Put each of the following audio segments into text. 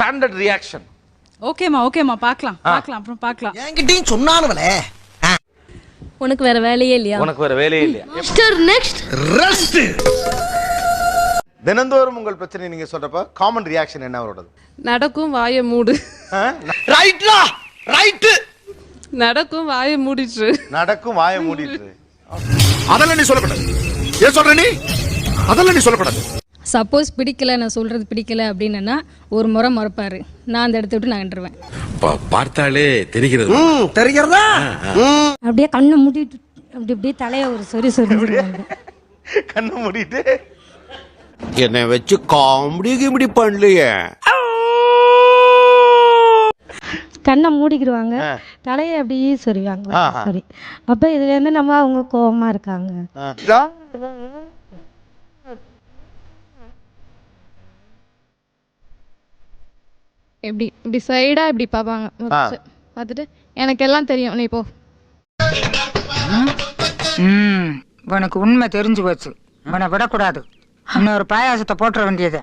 Standard reaction ஓகேம்மா ஓகேம்மா பார்க்கலாம் பார்க்கலாம் அப்புறம் பார்க்கலாம். என்கிட்டயும் சொன்னானுவலே உனக்கு வேற வேலையே இல்லையா? உனக்கு வேற வேலையே இல்லையா? நெக்ஸ்ட் ரெஸ்ட் தினந்தோறும் உங்கள் பிரச்சனை நீங்க சொல்றப்ப காமன் ரியாக்ஷன் என்ன அவரோடது? நடக்கும் வாயை மூடு? ரைட்லா ரைட்டு நடக்கும் வாயை மூடிட்டு. நடக்கும் வாயை மூடிட்டு. அதெல்லாம் நீ சொல்லக்கூடாது. ஏன் சொல்ற நீ? அதெல்லாம் நீ சொல்லக்கூடாது. சப்போஸ் பிடிக்கல நான் சொல்றது பிடிக்கல அப்படின்னா ஒரு முறை மறப்பாரு. நான் அந்த இடத்த விட்டு நான் நின்றுவேன் பார்த்தாலே தெரிகிறது. தெரிகிறதா? அப்படியே கண்ணை மூடிட்டு அப்படி அப்படியே தலைய ஒரு சொறி சொரிஞ்சிருவாங்க கண்ணை மூடிட்டு. என்னை வச்சு காமெடி கிமெடி பண்ணலையே. கண்ணை மூடிக்கிடுவாங்க. தலையை அப்படியே சொறிவாங்க. சரி. அப்ப இதுல இருந்து நம்ம அவங்க கோவமா இருக்காங்க. எப்படி இப்படி சைடா இப்படி பார்ப்பாங்க. ஆ. பார்த்துட்டு எனக்கு எல்லாம் தெரியும். நீ போ. ம் உனக்கு உண்மை தெரிஞ்சு போச்சு. உன்னை விடக்கூடாது. இன்னொரு பாயாசத்தை போட்டுற வேண்டியது.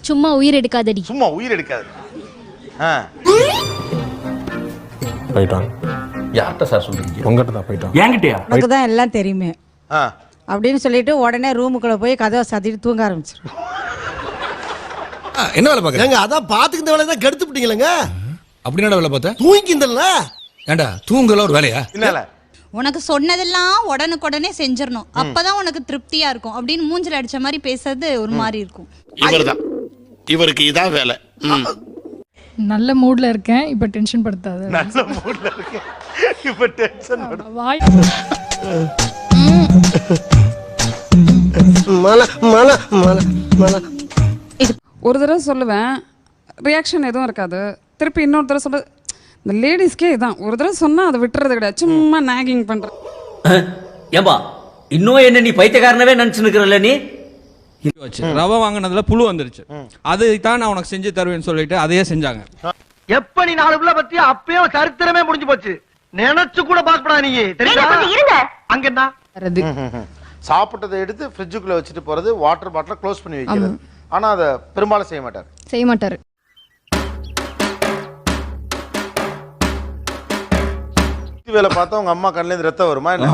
சும்மா உயிர் எடுக்காதடி. சும்மா உயிர் எடுக்காது. ஆ. போயிட்டான் யார்கிட்ட சார் சொல்றீங்க? உங்ககிட்ட தான் போயிட்டான் என்கிட்டயா? உனக்கு தான் எல்லாம் தெரியுமே. ஆ. அப்படின்னு சொல்லிட்டு உடனே ரூமுக்குள்ள போய் கதவை சாத்திட்டு தூங்க ஆரம்பிச்சிடும் என்ன வேலை பார்க்க ஏங்க அதான் பாத்துக்கிட்ட வேலை தான் கெடுத்து விட்டீங்களேங்க அப்படி என்ன வேலை பார்த்த? தூங்கிந்தல்ல ஏண்டா தூங்கல ஒரு வேலையா? பின்னால உனக்கு சொன்னதெல்லாம் உடனுக்குடனே செஞ்சிடணும். அப்பதான் உனக்கு திருப்தியா இருக்கும். அப்படின்னு மூஞ்சில அடிச்ச மாதிரி பேசுறது ஒரு மாதிரி இருக்கும். இவர்தான். இவருக்கு இதான் வேலை. நல்ல மூட்ல இருக்கேன் இப்ப டென்ஷன் படுத்தாது. நல்ல மூட்ல இருக்கு இப்ப டென்ஷன் வாய் மல மல மல மல ஒரு தடவை சொல்லுவேன் ரியாக்ஷன் எதுவும் இருக்காது. திருப்பி இன்னொரு தடவை சொல்ல இந்த லேடிஸ்க்கே இதான். ஒரு தடவை சொன்னா அதை விட்டுறது கிடையாது. சும்மா நாகிங் பண்றது ஏம்பா இன்னும் என்ன நீ பைத்தியக்காரனவே நினைச்சு நிக்கிறல்ல நீ? ரவை வாங்கினதுல புழு வந்துருச்சு. அது தான் நான் உனக்கு செஞ்சு தருவேன்னு சொல்லிட்டு அதையே செஞ்சாங்க. எப்ப நீ நாலு பிள்ளை பத்தி அப்பயே சரித்திரமே முடிஞ்சு போச்சு. நினைச்சு கூட பாக்கப்படா நீ தெரியுமா அங்க என்ன சாப்பிட்டதை எடுத்து ஃப்ரிட்ஜுக்குள்ள வச்சுட்டு போறது வாட்டர் பாட்டில க்ளோஸ் பண்ணி வைக்கிறது. ஆனா அதை பெரும்பாலும் செய்ய மாட்டார். செய்ய மாட்டாரு. வேலை பார்த்தா உங்க அம்மா கண்ணுல இருந்து ரத்தம் வருமா என்ன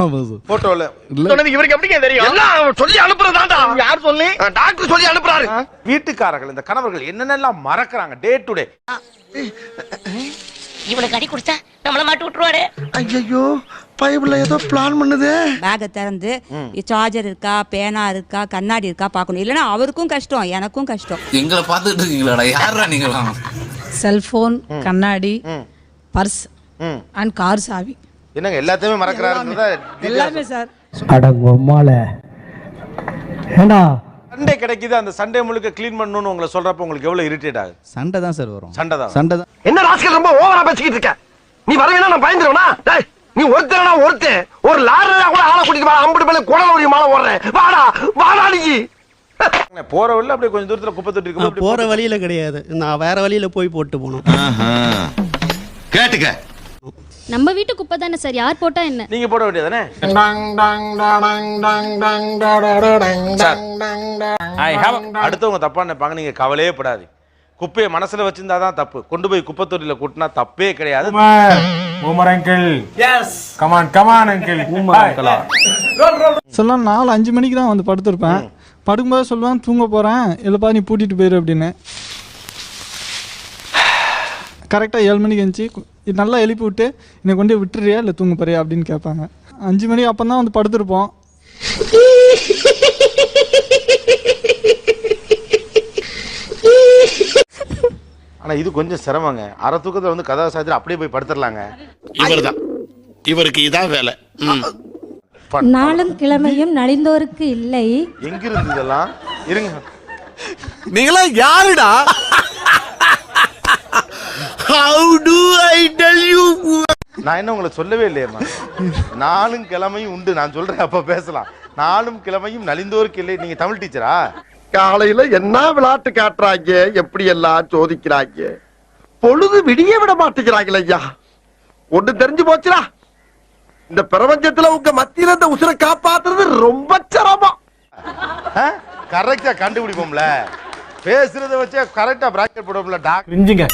போட்டோல. சொன்னது இவருக்கு எப்படிங்க தெரியும்? எல்லாம் சொல்லி அனுப்புறதாண்டா யார் சொல்லி? டாக்டர் சொல்லி அனுப்புறாரு. வீட்டுக்காரர்கள் இந்த கணவர்கள் என்னென்னலாம் மறக்கறாங்க டே டு டே இவனுக்கு அடி குடிச்சா நம்மள மாட்டி விட்டுருவாரு. ஐயோ பைபிள்ல ஏதோ பிளான் பண்ணுதே. பேக்கை திறந்து சார்ஜர் இருக்கா பேனா இருக்கா கண்ணாடி இருக்கா பார்க்கணும். இல்லைன்னா அவருக்கும் கஷ்டம் எனக்கும் கஷ்டம். எங்களை பார்த்துட்டு இருக்கீங்களாடா? யாரா நீங்களா செல்போன் கண்ணாடி பர்ஸ். அண்ட் கார் சாவி. என்னங்க எல்லாத்தையுமே மறக்கறாருன்றதா எல்லாமே. சார் சண்டே கிடைக்குது அந்த சண்டே முழுக்க க்ளீன் பண்ணணும்னு உங்களை சொல்றப்ப உங்களுக்கு எவ்வளவு இரிட்டேட் ஆகுது? சண்டை தான் சார் வரும். சண்டை தான். சண்டை தான். என்ன ராஸ்கல் ரொம்ப ஓவரா பேசிக்கிட்டு இருக்க? நீ வரவேனா நான் பயந்துருவனா டேய் நீ ஒருத்தனா ஒருத்தன். ஒரு லாரியா கூட ஆளை கூட்டிட்டு வா. அம்புட்டு மேல குடல ஒரு மாலை ஓடுறேன். வாடா வாடா நீ. போற வழியில அப்படியே கொஞ்சம் தூரத்துல குப்பை தொட்டி இருக்கும் போற வழியில கிடையாது. நான் வேற வழியில போய் போட்டு போனோம் கேட்டுக்க. நம்ம வீட்டு குப்பை தானே சார்? யார் போட்டா என்ன? நீங்க போட வேண்டியதானே அடுத்தவங்க தப்பா நினைப்பாங்க நீங்க கவலையே படாது குப்பையை மனசுல வச்சிருந்தா தான் தப்பு. கொண்டு போய் குப்பை தொட்டியில கூட்டினா தப்பே கிடையாது. சொல்லலாம் நாலு அஞ்சு மணிக்கு தான் வந்து படுத்திருப்பேன். படுக்கும்போது சொல்லுவேன் தூங்க போறேன். இல்லப்பா நீ பூட்டிட்டு போயிரு அப்படின்னு. கரெக்டாக ஏழு மணிக்கு எழுந்துச்சு நல்லா எழுப்பி விட்டு என்னை கொண்டு விட்டுறியா இல்லை தூங்க போறியா அப்படின்னு கேட்பாங்க. அஞ்சு மணி அப்போ தான் வந்து படுத்திருப்போம். ஆனா இது கொஞ்சம் சிரமங்க. அரை தூக்கத்துல வந்து கதவை சாத்திர அப்படியே போய் படுத்துடலாங்க. இவர்தான். இவருக்கு இதான் வேலை. நாளும் கிழமையும் நலிந்தோருக்கு இல்லை. எங்க இருந்து இதெல்லாம்? இருங்க. நீங்களா யாருடா? How do I tell you நான் என்ன உங்களுக்கு சொல்லவே இல்லையம்மா நாளும் கிழமையும் உண்டு. நான் சொல்றேன் அப்ப பேசலாம். நாளும் கிழமையும் நலிந்தோருக்கு இல்லை. நீங்க தமிழ் டீச்சரா காலையில என்ன விளையாட்டு காட்டுறாங்க? எப்படி எல்லாம் சோதிக்கிறாங்க? பொழுது விடிய விட மாட்டேங்கிறாங்களே ஐயா. ஒண்ணு தெரிஞ்சு போச்சுடா. இந்த பிரபஞ்சத்துல உங்க மத்தியில இந்த உசுரை காப்பாத்துறது ரொம்ப சிரமம். கரெக்டா கண்டுபிடிப்போம்ல. பேசுறத வச்சே கரெக்டா பிராக்கெட் போடுவோம்ல டாக் கிரிஞ்சுங்க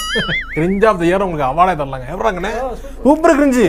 கிரிஞ்ச் ஆஃப் த இயர் உங்களுக்கு அவார்டே தரலாங்க. எப்படாங்கண்ணே சூப்பர். கிரிஞ்சு